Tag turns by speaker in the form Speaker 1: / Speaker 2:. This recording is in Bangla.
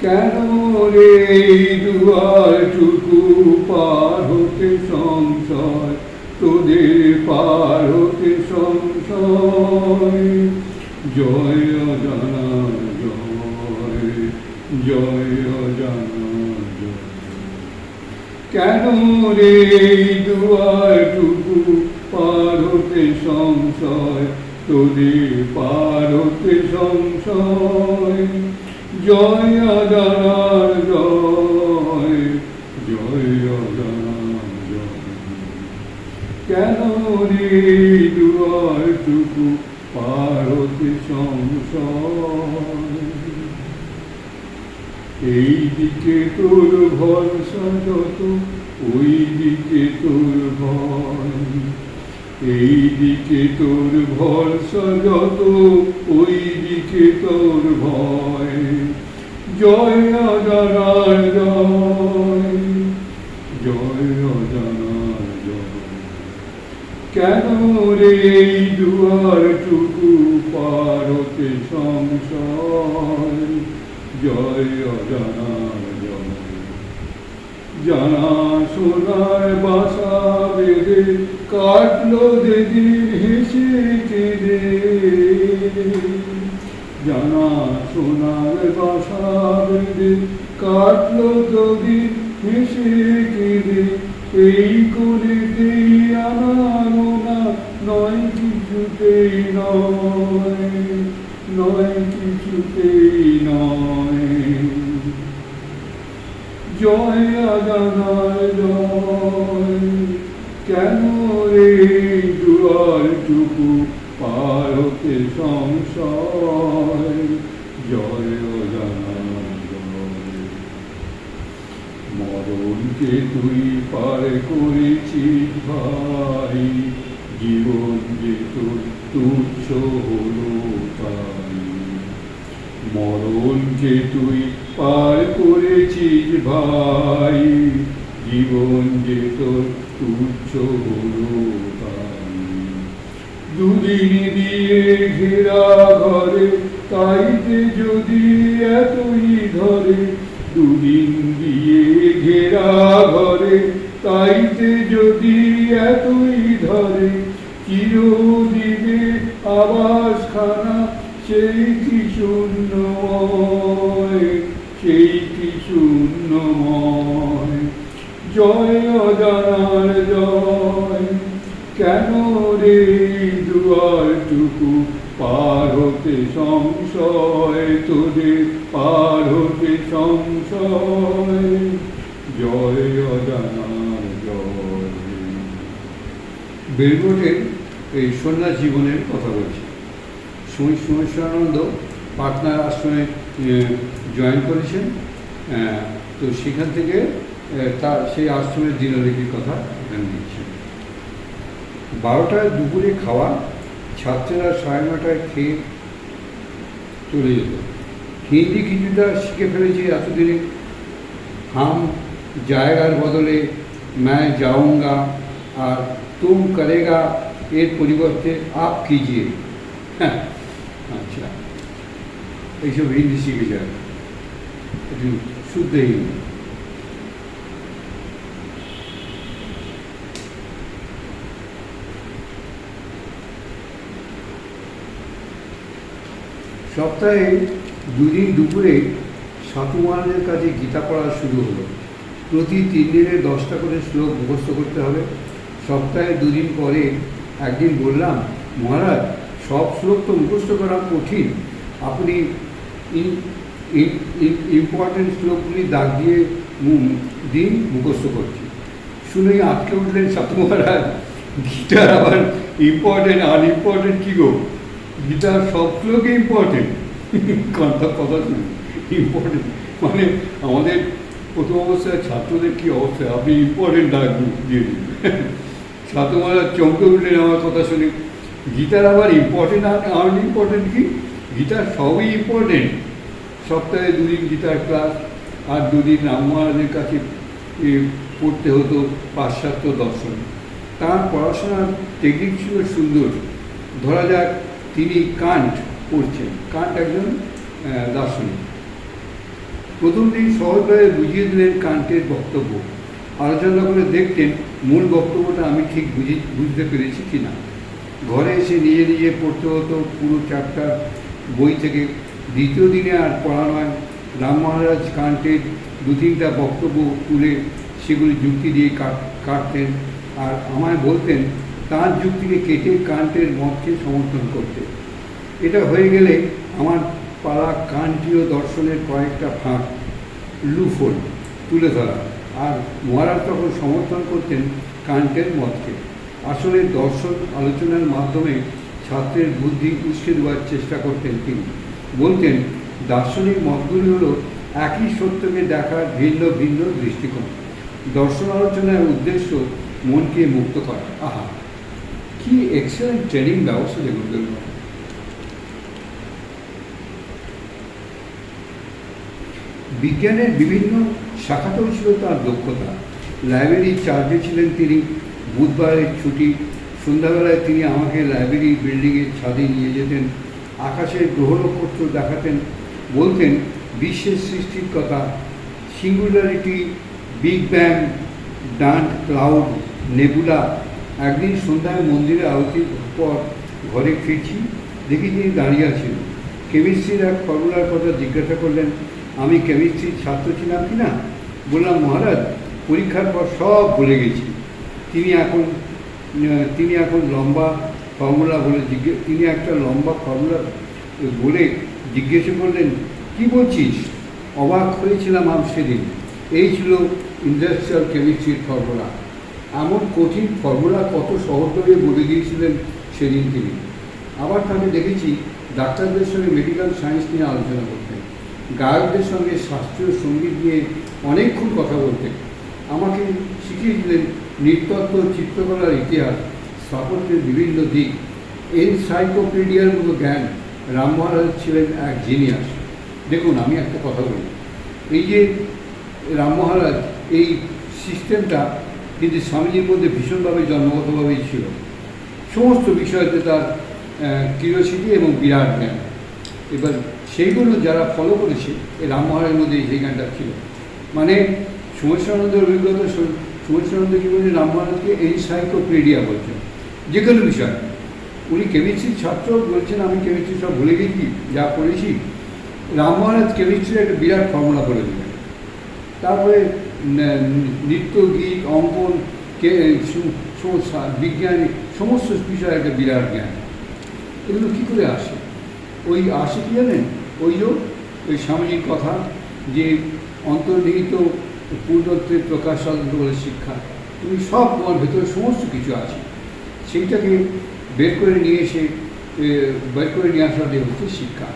Speaker 1: কেন রে দুয়ারটুকু পার হতে সংশয়? তোদের পার হতে সংশয়। জয় অজানা, জয় জয় অজানা কেন রে দুয়ারটুকু পার হতে সংশয়? তোদের পার হতে সংশয়। জয় অজানার জয় জয় অজানার জয়। কেন রে দুয়ারটুকু পার হতে সংশয়? এই দিকে তোর ভরসা যত, ওই দিকে তোর ভয়। এই দিকে তোর ভরসা যত ওই দিকে তোর ভয়। জয় অজানার জয় জয় অজানার জয়। কেন রে এই দুয়ারটুকু পার হতে সংশয়? জয় অজানার জয় জানা সোনার বাসা বেঁধে কাটলো দিদির হেসে কেঁদে। জানা সোনার বাসা বেঁধে কাটলো দিদির হেসে কেঁদে। এই করেতেই আনাগোনা নয় কিছুতেই নয় নয় কিছুতেই নয়। জয় আজানার জয় কেন রে দুয়ারটুকু পার হতে সংশয়? জয় অজানার জয় মরণকে তুই পার করেছিস ভাই। জীবন যে তুচ্ছ হলো তাই। মরণকে তুই পার করেছিস ভাই। জীবন যে তোর তুচ্ছ হলো দুদিন দিয়ে ঘেরা ঘরে, তাইতে যদি এতই ধরে, দুদিন দিয়ে ঘেরা ঘরে, তাইতে যদি এতই ধরে, চিরদিনে আবাসখানা সেই কি সেই কি শূন্যময় জয় অজানার জয় কেন রে দুয়ারটুকু পার হতে সংশয় তোদের পার হতে সংশয় জয় অজানার জয় বেলবোটের এই সন্ন্যাস জীবনের কথা বলছি। স্বামী সোমেশ্বরানন্দ পাটনার আশ্রমে জয়েন করেছেন। তো সেখান থেকে তার সেই আশ্রমের দিনলিপির কথা এখানে দিচ্ছেন। বারোটায় দুপুরে খাওয়া, ছাত্রেরা সাড়ে নটায় খেয়ে চলে যেত। হিন্দি কিছুটা শিখে ফেলেছে এতদিনে। হাম জায়গার বদলে ম্যায় যাউঙ্গা আর তুম করেগা এর পরিবর্তে আপ কিজিয়ে। হ্যাঁ আচ্ছা। এইসব হিন্দি শিখে শুদ্ধ সপ্তাহে দুদিন দুপুরে সাধু মহারাজের কাছে গীতা পড়া শুরু হলো। প্রতি তিন দিনে দশটা করে শ্লোক মুখস্থ করতে হবে। সপ্তাহে দুদিন পরে একদিন বললাম, মহারাজ সব শ্লোক তো মুখস্থ করা কঠিন। আপনি ইম্পর্টেন্ট শ্লোকগুলি দাগ দিয়ে দিন মুখস্থ করছি। শুনেই আটকে উঠলেন সাধু মহারাজ। গীতার আবার ইম্পর্টেন্ট আনইম্পর্টেন্ট কী গো? গীতার সব শ্লোকে ইম্পর্টেন্ট কথা কথা শুনে ইম্পর্টেন্ট মানে আমাদের প্রথম অবস্থায় ছাত্রদের কী অবস্থা? আপনি ইম্পর্টেন্ট ডাক দিয়ে দিন। ছাত্র চমকে উঠলেন আমার কথা শুনে। গীতার আবার ইম্পর্টেন্ট আর আনইম্পর্টেন্ট কি? গীতার সবই ইম্পর্টেন্ট সপ্তাহে দুদিন গীতার ক্লাস, আর দুদিন রাম মহারাজের কাছে পড়তে হতো পাশ্চাত্য দর্শন। তার পড়াশোনার টেকনিক ছিল সুন্দর। ধরা যাক, তিনি কান্ট পড়ছেন। কান্ট একজন দার্শনিক। প্রথম দিন সহজভাবে বুঝিয়ে দিলেন কান্টের বক্তব্য। আলোচনা করে দেখতেন মূল বক্তব্যটা আমি ঠিক বুঝি, বুঝতে পেরেছি কি না ঘরে এসে নিজে নিজে পড়তে হতো, পুরো চ্যাপ্টার বই থেকে। দ্বিতীয় দিনে আর পড়া নয়। রাম মহারাজ কান্টের দু তিনটা বক্তব্য তুলে সেগুলি যুক্তি দিয়ে কাট, কাটতেন। আর আমায় বলতেন, তার যুক্তিকে কেটে কান্টের মতকে সমর্থন করতে। এটা হয়ে গেলে আমার পাড়া কান্টীয় দর্শনের কয়েকটা ফাঁক লুফোল তুলে ধরা। আর মহারাজ তখন সমর্থন করতেন কান্টের মতকে আসলে দর্শন আলোচনার মাধ্যমে ছাত্রের বুদ্ধি উস্কে দেওয়ার চেষ্টা করতেন তিনি। বলতেন, দার্শনিক মতগুলি হলো একই সত্যকে দেখার ভিন্ন ভিন্ন দৃষ্টিকোণ। দর্শন আলোচনার উদ্দেশ্য মনকে মুক্ত করা। আহা, কি এক্সেলেন্ট ট্রেনিং ব্যবস্থা যেগুলো বিজ্ঞানের বিভিন্ন শাখাতেও ছিল তার দক্ষতা। লাইব্রেরির চার্জে ছিলেন তিনি। বুধবারের ছুটি। সন্ধ্যাবেলায় তিনি আমাকে লাইব্রেরি বিল্ডিংয়ের ছাদে নিয়ে যেতেন, আকাশের গ্রহ নক্ষত্র দেখাতেন, বলতেন, বিশ্বের সৃষ্টির কথা, singularity, big bang dust cloud, nebula, একদিন সন্ধ্যায় মন্দিরে আরতির পর ঘরে ফিরছি, দেখি তিনি দাঁড়িয়ে আছেন। কেমিস্ট্রির এক ফর্মুলার কথা জিজ্ঞাসা করলেন, আমি কেমিস্ট্রির ছাত্র ছিলাম কি না? বললাম, মহারাজ, পরীক্ষার পর সব ভুলে গেছি। তিনি এখন তিনি এখন লম্বা ফর্মুলা বলে জিজ্ঞেস তিনি একটা লম্বা ফর্মুলা বলে জিজ্ঞেস করলেন, কি বলছিস? অবাক হয়েছিলাম আমি সেদিন। এই ছিল ইন্ডাস্ট্রিয়াল কেমিস্ট্রির ফর্মুলা এমন কঠিন ফর্মুলা কত সহজভাবে বলে দিয়েছিলেন সেদিন তিনি। আবার তাকে দেখেছি ডাক্তারদের সঙ্গে মেডিকেল সায়েন্স নিয়ে আলোচনা করতেন। গায়কদের সঙ্গে শাস্ত্রীয় সংগীত নিয়ে অনেকক্ষণ কথা বলতেন। আমাকে শিখিয়ে দিলেন নৃত্যত্ব চিত্রকলার ইতিহাস, স্থাপত্যের বিভিন্ন দিক। এনসাইক্লোপিডিয়ার মতো জ্ঞান। রাম মহারাজ ছিলেন এক জিনিয়াস দেখুন, আমি একটা কথা বলি। এই যে রাম মহারাজ, এই সিস্টেমটা কিন্তু স্বামীজির মধ্যে ভীষণভাবে জন্মগতভাবেই ছিল। সমস্ত বিষয়তে তার কিউরিয়াসিটি এবং বিরাট জ্ঞান। এবার সেইগুলো যারা ফলো করেছে এই রাম মহারাজের মধ্যে সেই জ্ঞানটা ছিল। মানে সুমেশানন্দের অভিজ্ঞতা বলছেন? রাম মহারাজকে এনসাইক্লোপিডিয়া বলছেন। যে কোনো বিষয়। উনি কেমিস্ট্রির ছাত্র বলছেন, আমি কেমিস্ট্রি সব ভুলে গেছি, যা পড়েছি। রাম মহারাজ কেমিস্ট্রির একটা বিরাট ফর্মুলা করে দিলেন। তারপরে নৃত্য, গীত, অঙ্কন, কে বিজ্ঞান, সমস্ত বিষয়ে একটা বিরাট জ্ঞান। এগুলো কী করে আসে? ওই আসে কি জানেন? ওই যে, ওই স্বামীজির কথা যে অন্তর্নিহিত পূর্ণত্বের প্রকাশ সাধন বলে শিক্ষা। তুমি সব তোমার ভেতরে সমস্ত কিছু আছে। সেইটাকে বের করে নিয়ে এসে বের করে নিয়ে আসাটাই হচ্ছে শিক্ষা।